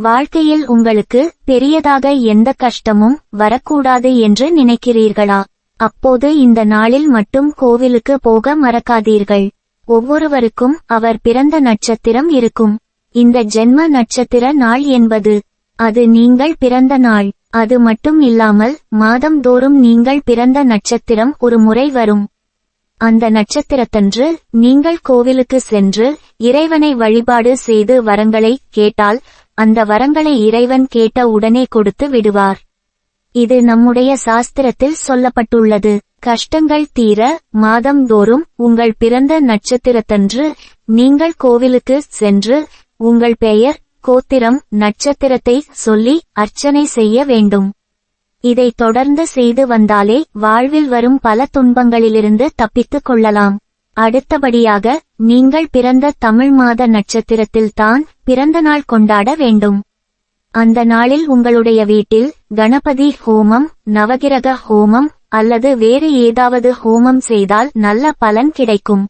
வாழ்க்கையில் உங்களுக்கு பெரியதாக எந்த கஷ்டமும் வரக்கூடாது என்று நினைக்கிறீர்களா? அப்போது இந்த நாளில் மட்டும் கோவிலுக்கு போக மறக்காதீர்கள். ஒவ்வொருவருக்கும் அவர் பிறந்த நட்சத்திரம் இருக்கும். இந்த ஜென்ம நட்சத்திர நாள் என்பது அது நீங்கள் பிறந்த நாள். அது மட்டும் இல்லாமல் மாதம் தோறும் நீங்கள் பிறந்த நட்சத்திரம் ஒரு முறை வரும். அந்த நட்சத்திரத்தன்று நீங்கள் கோவிலுக்கு சென்று இறைவனை வழிபாடு செய்து வரங்களை கேட்டால் அந்த வரங்களை இறைவன் கேட்ட உடனே கொடுத்து விடுவார். இது நம்முடைய சாஸ்திரத்தில் சொல்லப்பட்டுள்ளது. கஷ்டங்கள் தீர மாதம்தோறும் உங்கள் பிறந்த நட்சத்திரத்தன்று நீங்கள் கோவிலுக்கு சென்று உங்கள் பெயர் கோத்திரம் நட்சத்திரத்தை சொல்லி அர்ச்சனை செய்ய வேண்டும். இதை தொடர்ந்து செய்து வந்தாலே வாழ்வில் வரும் பல துன்பங்களிலிருந்து தப்பித்துக் கொள்ளலாம். அடுத்தபடியாக நீங்கள் பிறந்த தமிழ் மாத நட்சத்திரத்தில் தான் பிறந்த நாள் கொண்டாட வேண்டும். அந்த நாளில் உங்களுடைய வீட்டில் கணபதி ஹோமம் நவகிரக ஹோமம் அல்லது வேறு ஏதாவது ஹோமம் செய்தால் நல்ல பலன் கிடைக்கும்.